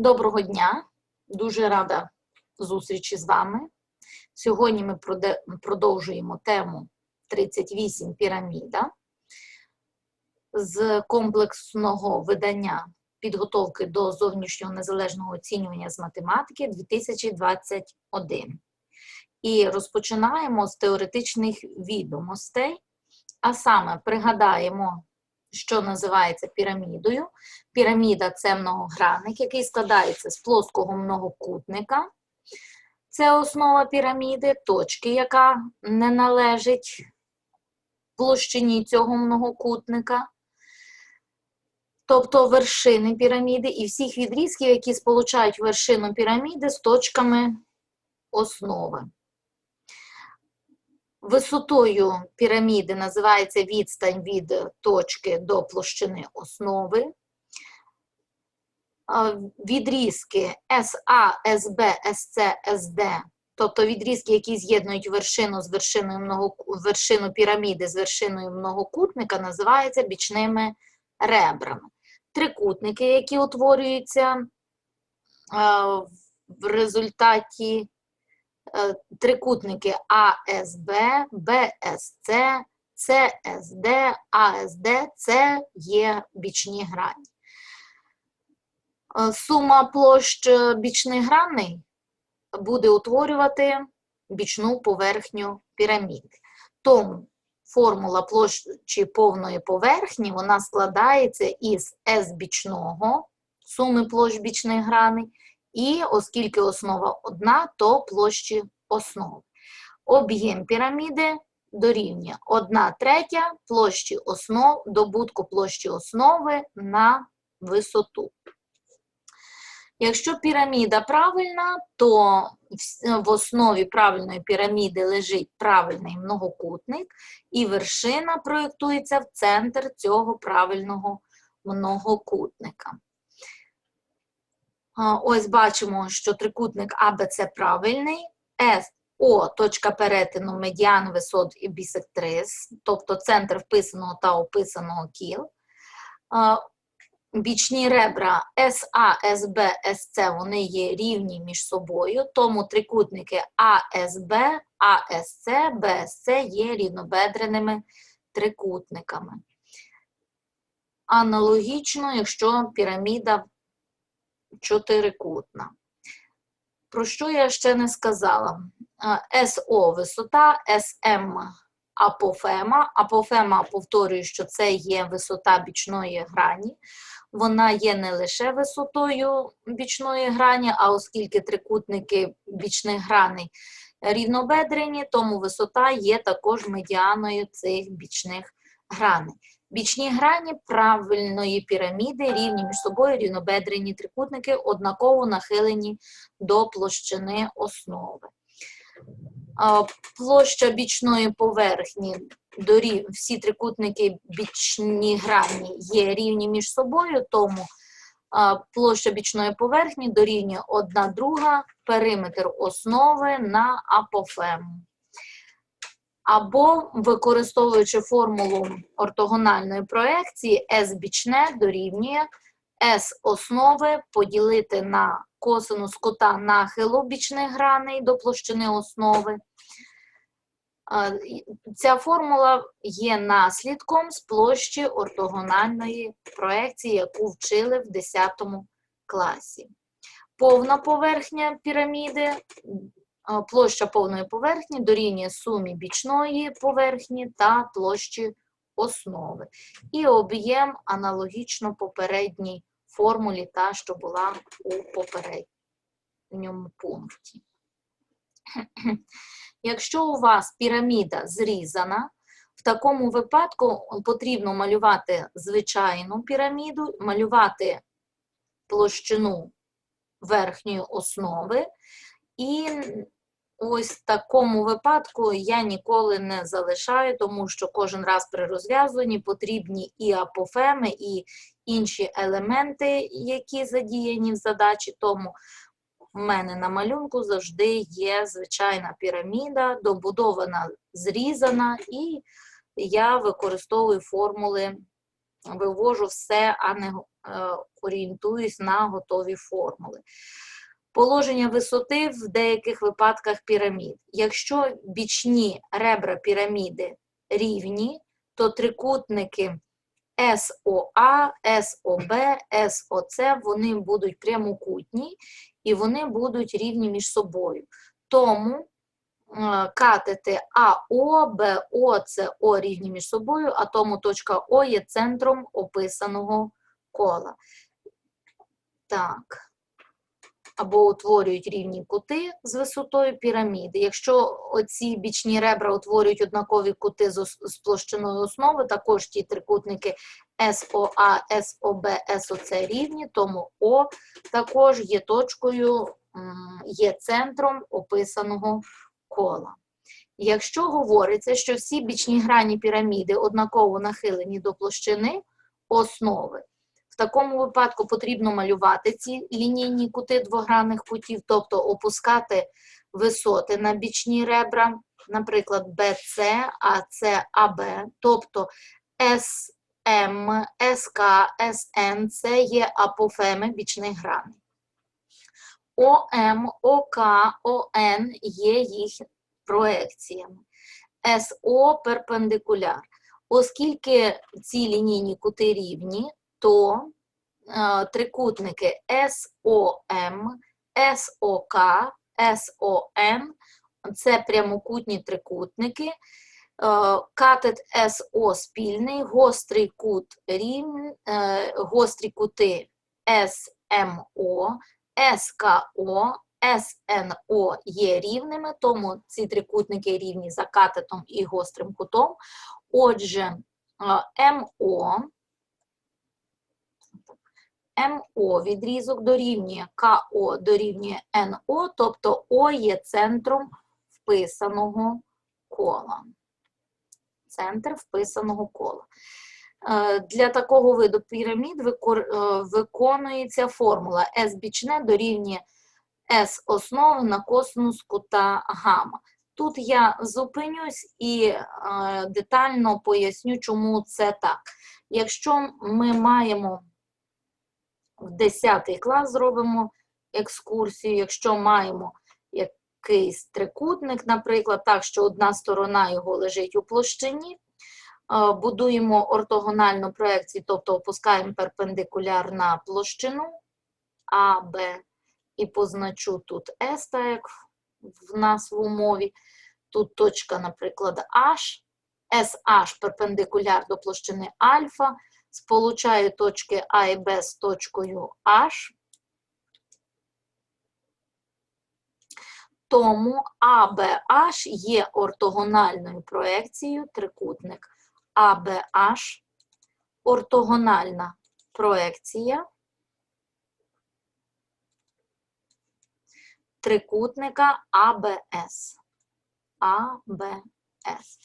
Доброго дня! Дуже рада зустрічі з вами. Сьогодні ми продовжуємо тему 38 піраміда з комплексного видання підготовки до зовнішнього незалежного оцінювання з математики 2021. І розпочинаємо з теоретичних відомостей, а саме пригадаємо, що називається пірамідою. Піраміда це многогранник, який складається з плоского многокутника. Це основа піраміди, точки, яка не належить площині цього многокутника. Тобто вершини піраміди і всіх відрізків, які сполучають вершину піраміди з точками основи. Висотою піраміди називається відстань від точки до площини основи. Відрізки SA, SB, SC, SD, тобто відрізки, які з'єднують вершину з вершиною много, вершину піраміди з вершиною многокутника, називаються бічними ребрами. Трикутники, які утворюються в результаті трикутники АСБ, БСЦ, ЦСД, АСД це є бічні грані. Е, Сума площ е, бічних граней буде утворювати бічну поверхню піраміди. Тому формула площі повної поверхні вона складається із S бічного, суми площ бічних граней, і оскільки основа одна, то площі основи. Об'єм піраміди дорівнює 1 третя площі основ, добутку площі основи на висоту. Якщо піраміда правильна, то в основі правильної піраміди лежить правильний многокутник, і вершина проєктується в центр цього правильного многокутника. Ось бачимо, що трикутник АБЦ правильний, С, О, точка перетину медіан висот і бісектрис, тобто центр вписаного та описаного кіл. Бічні ребра СА, СБ, СЦ, вони є рівні між собою, тому трикутники АСБ, АСЦ, БСЦ є рівнобедреними трикутниками. Аналогічно, якщо піраміда чотирикутна. Про що я ще не сказала? А, СО висота, СМ апофема. Апофема, повторюю, що це є висота бічної грані. Вона є не лише висотою бічної грані, а оскільки трикутники бічних граней рівнобедрені, тому висота є також медіаною цих бічних граней. Бічні грані правильної піраміди рівні між собою рівнобедрені трикутники, однаково нахилені до площини основи. Площа бічної поверхні, всі трикутники бічні грані є рівні між собою, тому площа бічної поверхні дорівнює одна друга периметр основи на апофему. Або, використовуючи формулу ортогональної проекції, S бічне дорівнює S основи поділити на косинус кута нахилу бічних граней до площини основи. Ця формула є наслідком з площі ортогональної проекції, яку вчили в 10 класі. Повна поверхня піраміди, площа повної поверхні дорівнює сумі бічної поверхні та площі основи. І об'єм аналогічно попередній формулі, та, що була у попередньому пункті. Якщо у вас піраміда зрізана, в такому випадку потрібно малювати звичайну піраміду, малювати площину верхньої основи. І ось в такому випадку я ніколи не залишаю, тому що кожен раз при розв'язуванні потрібні і апофеми, і інші елементи, які задіяні в задачі. Тому в мене на малюнку завжди є звичайна піраміда, добудована, зрізана, і я використовую формули, вивожу все а не орієнтуюсь на готові формули. Положення висоти в деяких випадках пірамід. Якщо бічні ребра піраміди рівні, то трикутники СОА, СОБ, СОЦ вони будуть прямокутні і вони будуть рівні між собою. Тому е, катети АО, БО, СО рівні між собою, а тому точка О є центром описаного кола. Так. Або утворюють рівні кути з висотою піраміди. Якщо оці бічні ребра утворюють однакові кути з, площиною основи, також ті трикутники СОА, СОБ, СОЦ рівні, тому О також є точкою, є центром описаного кола. Якщо говориться, що всі бічні грані піраміди однаково нахилені до площини основи, в такому випадку потрібно малювати ці лінійні кути двогранних кутів, тобто опускати висоти на бічні ребра, наприклад, BC, AC, AB, тобто SM, SK, SN – це є апофеми бічних граней. ОМ, ОК, ОН є їх проекціями. СО перпендикуляр. Оскільки ці лінійні кути рівні, то е, трикутники СОМ, СОК, СОН це прямокутні трикутники. Е, Катет СО спільний, гострий кут рівн, е, гострі кути СМО, СКО, СНО є рівними, тому ці трикутники рівні за катетом і гострим кутом. Отже, е, МО, МО відрізок дорівнює КО дорівнює НО, тобто О є центром вписаного кола. Центр вписаного кола. Е, Для такого виду пірамід е, виконується формула S бічне дорівнює S основи на косинус кута гама. Тут я зупинюсь і е, детально поясню, чому це так. Якщо ми маємо в 10 клас зробимо екскурсію, якщо маємо якийсь трикутник, наприклад, так, що одна сторона його лежить у площині, будуємо ортогональну проекцію, тобто опускаємо перпендикуляр на площину А, Б, і позначу тут S, так як в нас в умові. Тут точка, наприклад, H, SH перпендикуляр до площини альфа, сполучаю точки А і Б з точкою H. Тому ABH є ортогональною проекцією трикутник. ABH ортогональна проекція трикутника ABS. ABS.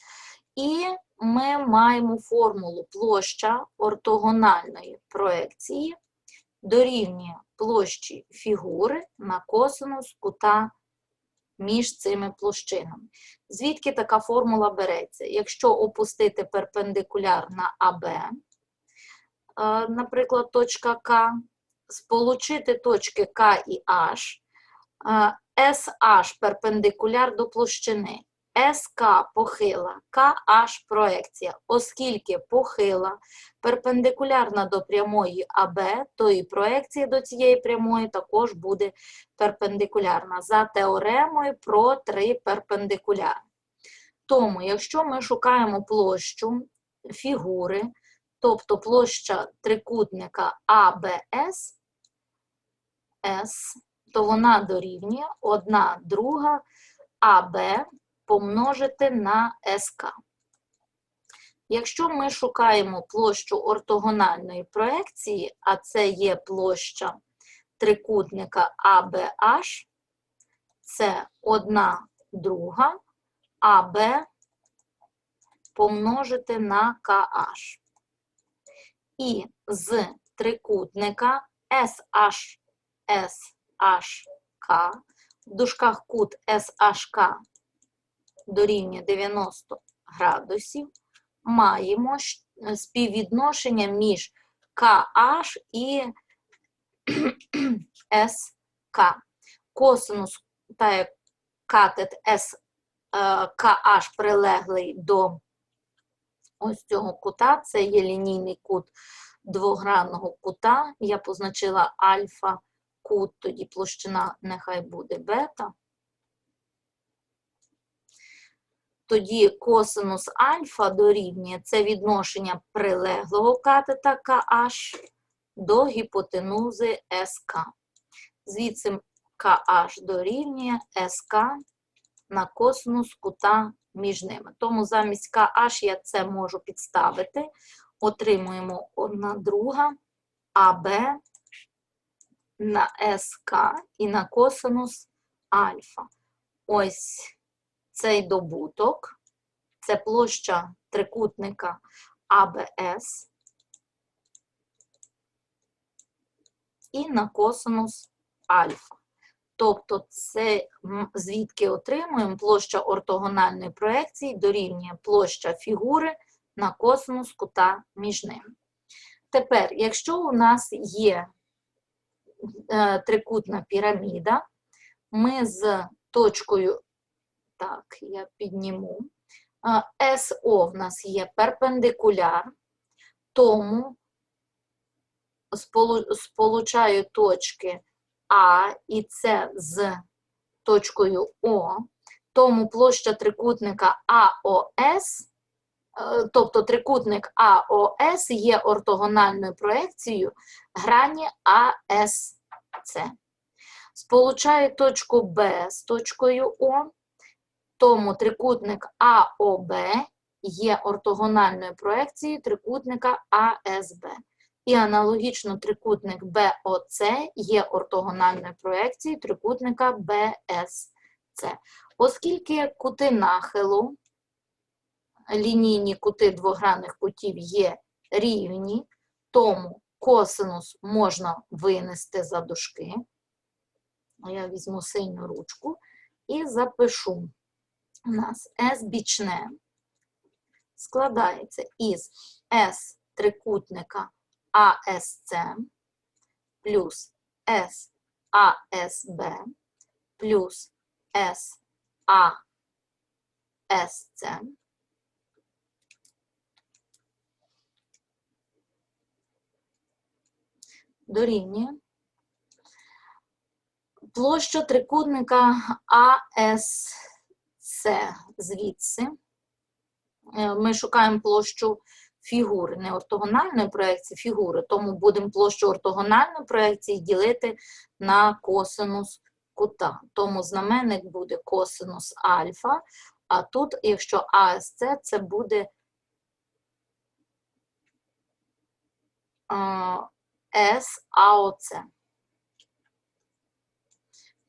І ми маємо формулу площа ортогональної проекції дорівнює площі фігури на косинус кута між цими площинами. Звідки така формула береться? Якщо опустити перпендикуляр на АБ, е, наприклад, точка К, сполучити точки К і H, е, SH перпендикуляр до площини, СК похила, КH проекція. Оскільки похила перпендикулярна до прямої АБ, то і проекція до цієї прямої також буде перпендикулярна за теоремою про три перпендикуляри. Тому, якщо ми шукаємо площу фігури, тобто площа трикутника АБС, С, то вона дорівнює 1 друга АБ помножити на СК. Якщо ми шукаємо площу ортогональної проекції, а це є площа трикутника ABH, це 1 друга АБ помножити на KH. І з трикутника SH, SHK, в дужках кут SHK дорівнює 90 градусів, маємо співвідношення між KH і СК. Косинус та як катет С, е, прилеглий до ось цього кута, це є лінійний кут двогранного кута. Я позначила альфа кут, тоді площина нехай буде бета. Тоді косинус альфа дорівнює це відношення прилеглого катета KH до гіпотенузи СК. Звідси KH дорівнює СК на косинус кута між ними. Тому замість KH я це можу підставити. Отримуємо одна друга АБ на СК і на косинус альфа. Ось цей добуток, це площа трикутника АБС і на косинус альфа. Тобто, це звідки отримуємо площа ортогональної проекції дорівнює площа фігури на косинус кута між ними. Тепер, якщо у нас є е, трикутна піраміда, ми з точкою, так, я підніму, СО в нас є перпендикуляр, тому сполучаю точки А і С з точкою О, тому площа трикутника АОС, е, тобто трикутник АОС є ортогональною проекцією грані АСЦ. Сполучаю точку Б з точкою О, тому трикутник АОБ є ортогональною проекцією трикутника АСБ. І аналогічно трикутник БОЦ є ортогональною проекцією трикутника БСЦ. Оскільки кути нахилу, лінійні кути двогранних кутів є рівні, тому косинус можна винести за дужки. Я візьму синю ручку і запишу. У нас? S бічне. Складається із S трикутника АСЦ плюс САСБ плюс САСЦ дорівнює. Площа трикутника АСЦ звідси. Е, Ми шукаємо площу фігури, не ортогональної проекції фігури, тому будемо площу ортогональної проекції ділити на косинус кута. Тому знаменник буде косинус альфа, а тут, якщо АСЦ, це буде САОЦ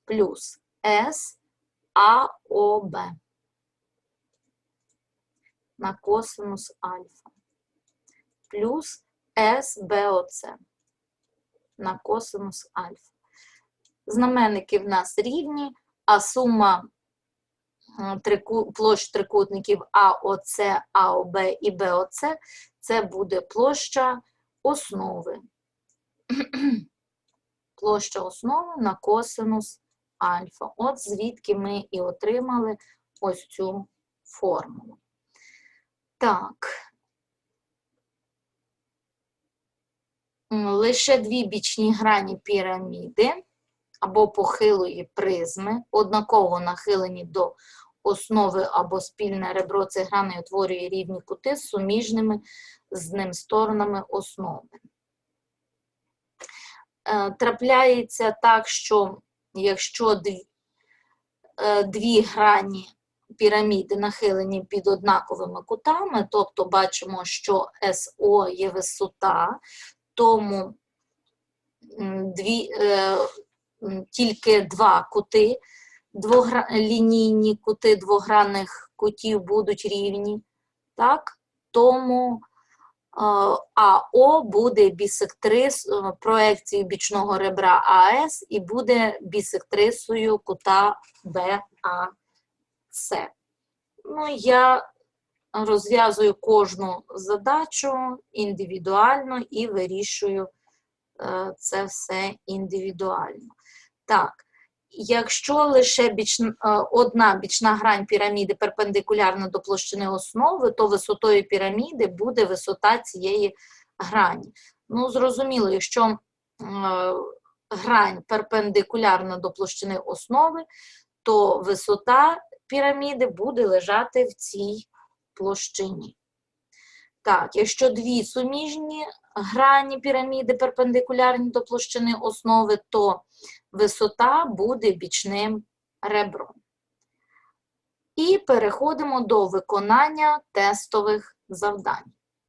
плюс САОБ на косинус альфа плюс СБОЦ на косинус альфа. Знаменники в нас рівні, а сума трику- площ трикутників АОЦ, АОБ і БОЦ це буде площа основи. Площа основи на косинус альфа. От звідки ми і отримали ось цю формулу. Так. Лише дві бічні грані піраміди або похилої призми, однаково нахилені до основи або спільне ребро цих граней утворює рівні кути з суміжними з ним сторонами основи. Е, Трапляється так, що якщо дві, е, дві грані піраміди нахилені під однаковими кутами, тобто бачимо, що СО є висота, тому дві, е, тільки два кути, двогра... лінійні кути двогранних кутів будуть рівні, так? тому АО буде бісектрис е, проекцією бічного ребра АС і буде бісектрисою кута БАС. Ну, я розв'язую кожну задачу індивідуально і вирішую е, це все індивідуально. Так, якщо лише біч, е, одна бічна грань піраміди перпендикулярна до площини основи, то висотою піраміди буде висота цієї грані. Ну, зрозуміло, якщо е, грань перпендикулярна до площини основи, то висота піраміди буде лежати в цій площині. Так, якщо дві суміжні грані піраміди перпендикулярні до площини основи, то висота буде бічним ребром. І переходимо до виконання тестових завдань.